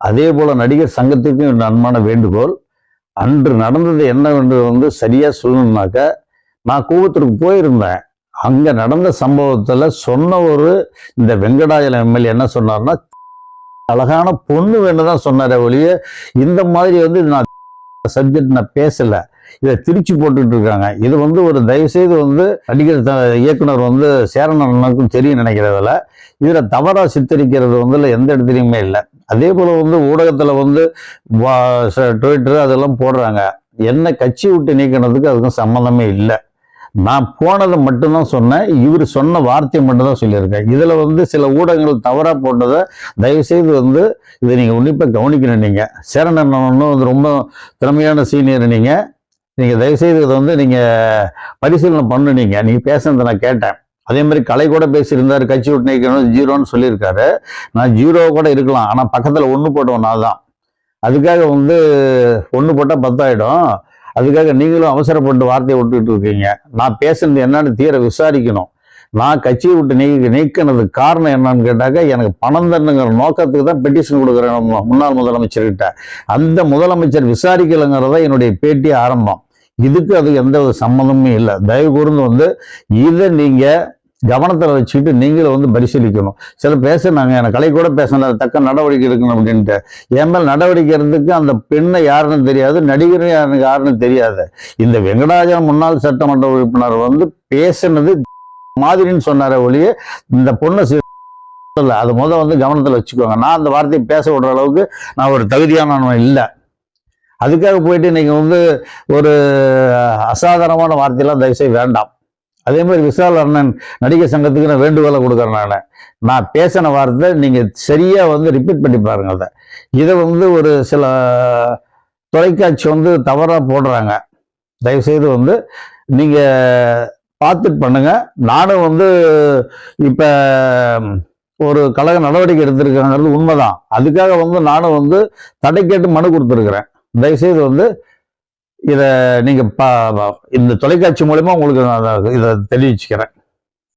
அதே போல நடிகர் சங்கத்துக்கும் ஒரு அன்பான வேண்டுகோள். அன்று நடந்தது என்னவென்று வந்து சரியாக சொல்லணும்னாக்க நான் கூவத்திற்கு போயிருந்தேன். அங்கே நடந்த சம்பவத்தில் சொன்ன ஒரு இந்த வெங்கடாஜலம் எம்எல்ஏ என்ன சொன்னார்னா அழகான பொண்ணு வேணும் தான் சொன்னாரே ஒழிய இந்த மாதிரி வந்து நான் சப்ஜெக்ட் நான் பேசலை. இதை திருச்சி போட்டுட்டு இருக்காங்க. இது வந்து ஒரு தயவுசெய்து வந்து நடிகர் த- இயக்குனர் வந்து சேரணனுக்கும் தெரியும் நினைக்கிறதில்ல இதில் தவறாக சித்தரிக்கிறது வந்து எந்த இடத்துலையுமே இல்லை. அதே போல் வந்து ஊடகத்தில் வந்து வா- ட்விட்டர் அதெல்லாம் போடுறாங்க. என்ன கட்சி விட்டு நீக்கினதுக்கு அதுக்கும் சம்மந்தமே இல்லை. நான் போனதை மட்டும்தான் சொன்னேன். இவர் சொன்ன வார்த்தையை மட்டும்தான் சொல்லியிருக்கேன். இதில் வந்து சில ஊடகங்கள் தவறாக போட்டதை தயவுசெய்து வந்து இதை நீங்கள் உன்னிப்பாக கவனிக்கணும் நீங்கள் சேரணன் வந்து ரொம்ப திறமையான சீனியர் நீங்கள் நீங்கள் தயவுசெய்து இதை வந்து நீங்கள் பரிசீலனை பண்ணுனீங்க. நீங்கள் பேசுனதை நான் கேட்டேன். அதே மாதிரி கலை கூட பேசியிருந்தார் கட்சி விட்டு நீக்கணும் ஜீரோன்னு சொல்லியிருக்காரு. நான் ஜீரோ கூட இருக்கலாம் ஆனால் பக்கத்தில் ஒன்று போட்டோம் நான் தான். அதுக்காக வந்து ஒன்று போட்டால் பத்தாயிடும். அதுக்காக நீங்களும் அவசரப்பட்டு வார்த்தையை விட்டுட்டு இருக்கீங்க. நான் பேசுனது என்னன்னு தீர விசாரிக்கணும். நான் கட்சியை விட்டு நீக்க நீக்கினதுக்கு காரணம் என்னன்னு கேட்டாக்க எனக்கு பணம் தரணுங்கிற நோக்கத்துக்கு தான் பெட்டிஷன் கொடுக்குறேன் முன்னாள் முதலமைச்சர்கிட்ட. அந்த முதலமைச்சர் விசாரிக்கலைங்கிறத என்னுடைய பேட்டி ஆரம்பம். இதுக்கு அது எந்த ஒரு சம்மந்தமும் இல்லை. தயவு கூர்ந்து வந்து இதை நீங்கள் கவனத்தில் வச்சுக்கிட்டு நீங்களும் வந்து பரிசீலிக்கணும். சில பேசுனாங்க எனக்கு கலை கூட பேசின தக்க நடவடிக்கை எடுக்கணும் அப்படின்ட்டு. என் மேல் நடவடிக்கை எடுக்கிறதுக்கு அந்த பெண்ணை யாருன்னு தெரியாது நடிகர் யாருன்னு யாருன்னு தெரியாது. இந்த வெங்கடாஜலம் முன்னாள் சட்டமன்ற உறுப்பினர் வந்து பேசினது மாதிரின்னு சொன்னார ஒழிய இந்த பொண்ணை சி- அது முதல் வந்து கவனத்தில் வச்சுக்கோங்க. நான் அந்த வார்த்தையை பேச விடுற அளவுக்கு நான் ஒரு தகுதியானவன் இல்லை. அதுக்காக போயிட்டு நீங்கள் வந்து ஒரு அசாதாரணமான வார்த்தையெல்லாம் தயவுசெய்து வேண்டாம். அதே மாதிரி விசால் அண்ணன் நடிகர் சங்கத்துக்கு நான் வேண்டுகோளை கொடுக்குறேன் நான். நான் பேசின வார்த்தை நீங்கள் சரியாக வந்து ரிப்பீட் பண்ணி பாருங்க அதை. இதை வந்து ஒரு சில தொலைக்காட்சி வந்து தவறாக போடுறாங்க. தயவுசெய்து வந்து நீங்கள் பார்த்துட்டு பண்ணுங்க. நானும் வந்து இப்போ ஒரு கழக நடவடிக்கை எடுத்திருக்காங்கிறது உண்மைதான். அதுக்காக வந்து நானும் வந்து தடை கேட்டு மனு கொடுத்துருக்குறேன். தயவுசெய்து வந்து இதை நீங்கள் பா- இந்த தொலைக்காட்சி மூலயமா உங்களுக்கு நான் இதை தெரிவிச்சுக்கிறேன்.